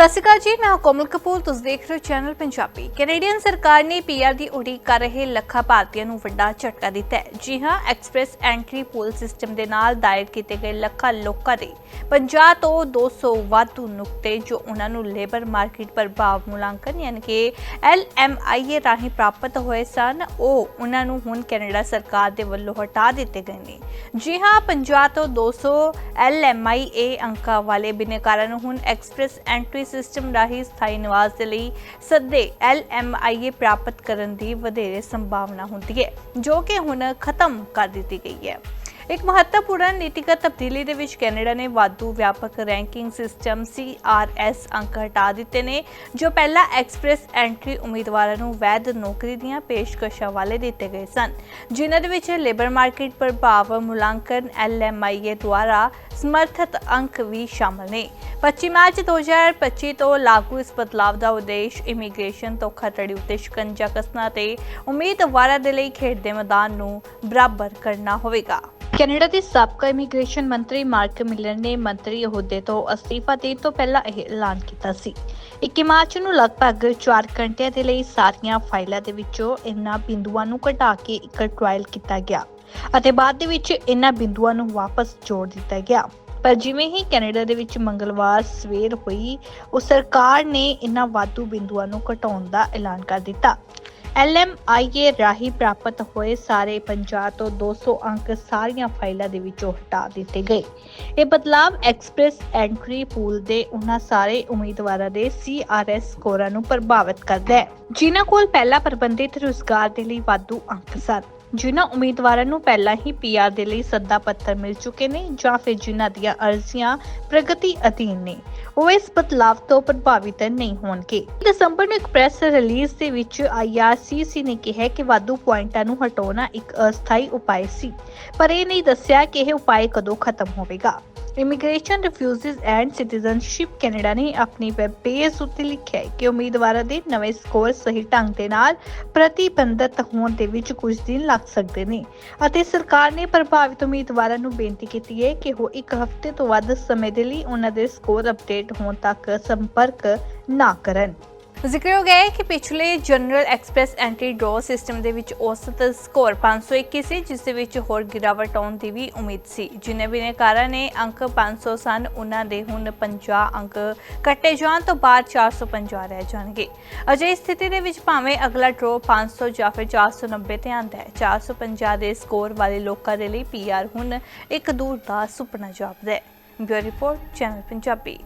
ਸਤਿ ਸ਼੍ਰੀ ਅਕਾਲ ਜੀ, ਮੈਂ ਕੋਮਲ ਕਪੂਰ, ਤੁਸੀਂ ਦੇਖ ਰਹੇ ਹੋ ਚੈਨਲ ਪੰਜਾਬੀ। ਕੈਨੇਡੀਅਨ ਸਰਕਾਰ ਨੇ ਪੀਆਰ ਦੀ ਉਡੀਕ ਕਰ ਰਹੇ ਲੱਖਾਂ ਭਾਰਤੀਆਂ ਨੂੰ ਵੱਡਾ ਝਟਕਾ ਦਿੱਤਾ ਹੈ। ਜੀ ਹਾਂ, ਐਕਸਪ੍ਰੈਸ ਐਂਟਰੀ ਪੋਲ ਸਿਸਟਮ ਦੇ ਨਾਲ ਦਾਇਰ ਕੀਤੇ ਗਏ ਲੱਖਾਂ ਲੋਕਾਂ ਦੇ 50 ਤੋਂ 200 ਵਾਧੂ ਨੁਕਤੇ ਜੋ ਉਹਨਾਂ ਨੂੰ ਲੇਬਰ ਮਾਰਕੀਟ ਪ੍ਰਭਾਵ ਮੁਲਾਂਕਣ, ਯਾਨੀ ਕਿ LMIA ਰਾਹੀਂ ਪ੍ਰਾਪਤ ਹੋਏ ਸਨ, ਉਹ ਉਹਨਾਂ ਨੂੰ ਹੁਣ ਕੈਨੇਡਾ ਸਰਕਾਰ ਦੇ ਵੱਲੋਂ ਹਟਾ ਦਿੱਤੇ ਗਏ ਨੇ। ਜੀ ਹਾਂ 50 ਤੋਂ 200 LMIA ਅੰਕਾਂ ਵਾਲੇ ਬਿਨੇਕਾਰਾਂ ਨੂੰ ਹੁਣ ਐਕਸਪ੍ਰੈਸ ਐਂਟਰੀ ਸਿਸਟਮ ਰਾਹੀਂ ਸਥਾਈ ਨਿਵਾਸ ਦੇ ਲਈ ਸੱਦੇ LMIA ਪ੍ਰਾਪਤ ਕਰਨ ਦੀ ਵਧੇਰੇ ਸੰਭਾਵਨਾ ਹੁੰਦੀ ਹੈ, ਜੋ ਕਿ ਹੁਣ ਖਤਮ ਕਰ ਦਿੱਤੀ ਗਈ ਹੈ। ਇੱਕ ਮਹੱਤਵਪੂਰਨ ਨੀਤੀਗਤ ਤਬਦੀਲੀ ਦੇ ਵਿੱਚ ਕੈਨੇਡਾ ਨੇ ਵਾਧੂ ਵਿਆਪਕ ਰੈਂਕਿੰਗ ਸਿਸਟਮ CRS ਅੰਕ ਹਟਾ ਦਿੱਤੇ ਨੇ, ਜੋ ਪਹਿਲਾਂ ਐਕਸਪ੍ਰੈਸ ਐਂਟਰੀ ਉਮੀਦਵਾਰਾਂ ਨੂੰ ਵੈਧ ਨੌਕਰੀ ਦੀਆਂ ਪੇਸ਼ਕਸ਼ਾਂ ਵਾਲੇ ਦਿੱਤੇ ਗਏ ਸਨ, ਜਿਨ੍ਹਾਂ ਦੇ ਵਿੱਚ ਲੇਬਰ ਮਾਰਕੀਟ ਪ੍ਰਭਾਵ, ਮੁਲਾਂਕਣ LMIA ਦੁਆਰਾ ਸਮਰਥਿਤ ਅੰਕ ਵੀ ਸ਼ਾਮਲ ਨੇ। 25 ਮਾਰਚ 2025 ਤੋਂ ਲਾਗੂ ਇਸ ਬਦਲਾਵ ਦਾ ਉਦੇਸ਼ ਇਮੀਗ੍ਰੇਸ਼ਨ ਧੋਖਾਧੜੀ ਉੱਤੇ ਸ਼ਿਕੰਜਾ ਕੱਸਣਾ ਤੇ ਉਮੀਦਵਾਰਾਂ ਦੇ ਲਈ ਖੇਡ ਦੇ ਮੈਦਾਨ ਨੂੰ ਬਰਾਬਰ ਕਰਨਾ ਹੋਵੇਗਾ। ਕੈਨੇਡਾ ਦੇ ਸਾਬਕਾ ਇਮੀਗ੍ਰੇਸ਼ਨ ਮੰਤਰੀ ਮਾਰਕ ਮਿਲਰ ਨੇ ਮੰਤਰੀ ਅਹੁਦੇ ਤੋਂ ਅਸਤੀਫਾ ਦੇਣ ਤੋਂ ਪਹਿਲਾਂ ਇਹ ਐਲਾਨ ਕੀਤਾ ਸੀ। 21 ਮਾਰਚ ਨੂੰ ਲਗਭਗ 4 ਘੰਟਿਆਂ ਦੇ ਲਈ ਸਾਰੀਆਂ ਫਾਈਲਾਂ ਦੇ ਵਿੱਚੋਂ ਇਹਨਾਂ ਬਿੰਦੂਆਂ ਨੂੰ ਘਟਾ ਕੇ ਇੱਕ ਟ੍ਰਾਇਲ ਕੀਤਾ ਗਿਆ। ਅਤੇ ਬਾਅਦ ਦੇ ਵਿੱਚ ਇਹਨਾਂ ਬਿੰਦੂਆਂ ਨੂੰ ਵਾਪਸ ਜੋੜ ਦਿੱਤਾ ਗਿਆ। ਪਰ ਜਿਵੇਂ ਹੀ ਕੈਨੇਡਾ ਦੇ ਵਿੱਚ ਮੰਗਲਵਾਰ ਸਵੇਰ ਹੋਈ, ਉਹ ਸਰਕਾਰ ਨੇ ਇਹਨਾਂ ਵਾਧੂ ਬਿੰਦੂਆਂ ਨੂੰ ਘਟਾਉਣ ਦਾ ਐਲਾਨ ਕਰ ਦਿੱਤਾ। LMIA ਰਾਹੀਂ ਪ੍ਰਾਪਤ ਹੋਏ ਸਾਰੇ 50 ਤੋਂ 200 ਅੰਕ ਸਾਰੀਆਂ ਫਾਈਲਾਂ ਦੇ ਵਿੱਚੋਂ ਹਟਾ ਦਿੱਤੇ ਗਏ। ਇਹ ਬਦਲਾਵ ਐਕਸਪ੍ਰੈਸ ਐਂਟਰੀ ਪੂਲ ਦੇ ਉਹਨਾਂ ਸਾਰੇ ਉਮੀਦਵਾਰਾਂ ਦੇ CRS ਸਕੋਰਾਂ ਨੂੰ ਪ੍ਰਭਾਵਿਤ ਕਰਦਾ ਹੈ, ਜਿਨ੍ਹਾਂ ਕੋਲ ਪਹਿਲਾਂ ਪ੍ਰਬੰਧਿਤ ਰੁਜ਼ਗਾਰ ਦੇ ਲਈ ਵਾਧੂ ਅੰਕ ਸਨ। ਜਿਨ੍ਹਾਂ ਉਮੀਦਵਾਰਾਂ ਨੂੰ ਪਹਿਲਾਂ ਹੀ ਪੀਆਰ ਦੇ ਲਈ ਸੱਦਾ ਪੱਤਰ ਮਿਲ ਚੁੱਕੇ ਨੇ ਜਾਂ ਫਿਰ ਜਿਨ੍ਹਾਂ ਦੀਆਂ ਅਰਜ਼ੀਆਂ ਪ੍ਰਗਤੀ ਅਧੀਨ ਨੇ, ਉਹ ਇਸ ਬਦਲਾਵ ਤੋਂ ਪ੍ਰਭਾਵਿਤ ਨਹੀਂ ਹੋਣਗੇ। ਦਸੰਬਰ ਨੂੰ ਇੱਕ ਪ੍ਰੈਸ ਰਿਲੀਜ਼ ਦੇ ਵਿੱਚ IRCC ਨੇ ਕਿਹਾ ਕਿ ਵਾਧੂ ਪੁਆਇੰਟਾਂ ਨੂੰ ਹਟਾਉਣਾ ਇੱਕ ਅਸਥਾਈ ਉਪਾਅ ਸੀ, ਪਰ ਇਹ ਨਹੀਂ ਦੱਸਿਆ ਕਿ ਇਹ ਉਪਾਅ ਕਦੋਂ ਖਤਮ ਹੋਵੇਗਾ। Immigration refugees and citizenship Canada ਨੇ ਆਪਣੀ ਵੈਬ ਪੇਜ ਉੱਤੇ ਲਿਖਿਆ ਹੈ ਕਿ ਉਮੀਦਵਾਰਾਂ ਦੇ ਨਵੇਂ ਸਕੋਰ ਸਹੀ ਢੰਗ ਦੇ ਨਾਲ ਪ੍ਰਤੀਬੰਧਤ ਹੋਣ ਦੇ ਵਿੱਚ ਕੁਝ ਦਿਨ ਲੱਗ ਸਕਦੇ ਨੇ। ਅਤੇ ਸਰਕਾਰ ਨੇ ਪ੍ਰਭਾਵਿਤ ਉਮੀਦਵਾਰਾਂ ਨੂੰ ਬੇਨਤੀ ਕੀਤੀ ਹੈ ਕਿ ਉਹ ਇੱਕ ਹਫ਼ਤੇ ਤੋਂ ਵੱਧ ਸਮੇਂ ਦੇ ਲਈ ਉਹਨਾਂ ਦੇ ਸਕੋਰ ਅਪਡੇਟ ਹੋਣ ਤੱਕ ਸੰਪਰਕ ਨਾ ਕਰਨ। ਜ਼ਿਕਰਯੋਗ ਹੈ ਕਿ ਪਿਛਲੇ general express entry draw system ਦੇ ਵਿੱਚ ਔਸਤ ਸਕੋਰ 521 ਸੀ ਜਿਸ ਦੇ ਵਿੱਚ ਹੋਰ ਗਿਰਾਵਟ ਆਉਣ ਦੀ ਵੀ ਉਮੀਦ ਸੀ। ਜਿਨੇ ਬਿਨੇਕਾਰਾਂ ਨੇ, ਅੰਕ 500 ਸਨ, ਉਹਨਾਂ ਦੇ ਹੁਣ 50 ਅੰਕ ਕੱਟੇ ਜਾਣ ਤੋਂ ਬਾਅਦ 450 ਰਹਿ ਜਾਣਗੇ। ਅਜੇ ਸਥਿਤੀ ਦੇ ਵਿੱਚ ਭਾਵੇਂ ਅਗਲਾ ਡਰੋ 500 ਜਾਂ ਫਿਰ 490 ਤੇ ਆਂਦਾ ਹੈ 450 ਦੇ ਸਕੋਰ ਵਾਲੇ ਲੋਕਾਂ ਦੇ ਲਈ ਪੀਆਰ ਹੁਣ ਇੱਕ ਦੂਰ ਦਾ ਸੁਪਨਾ ਜਾਪਦਾ ਹੈ। Bureau report, channel Punjabi.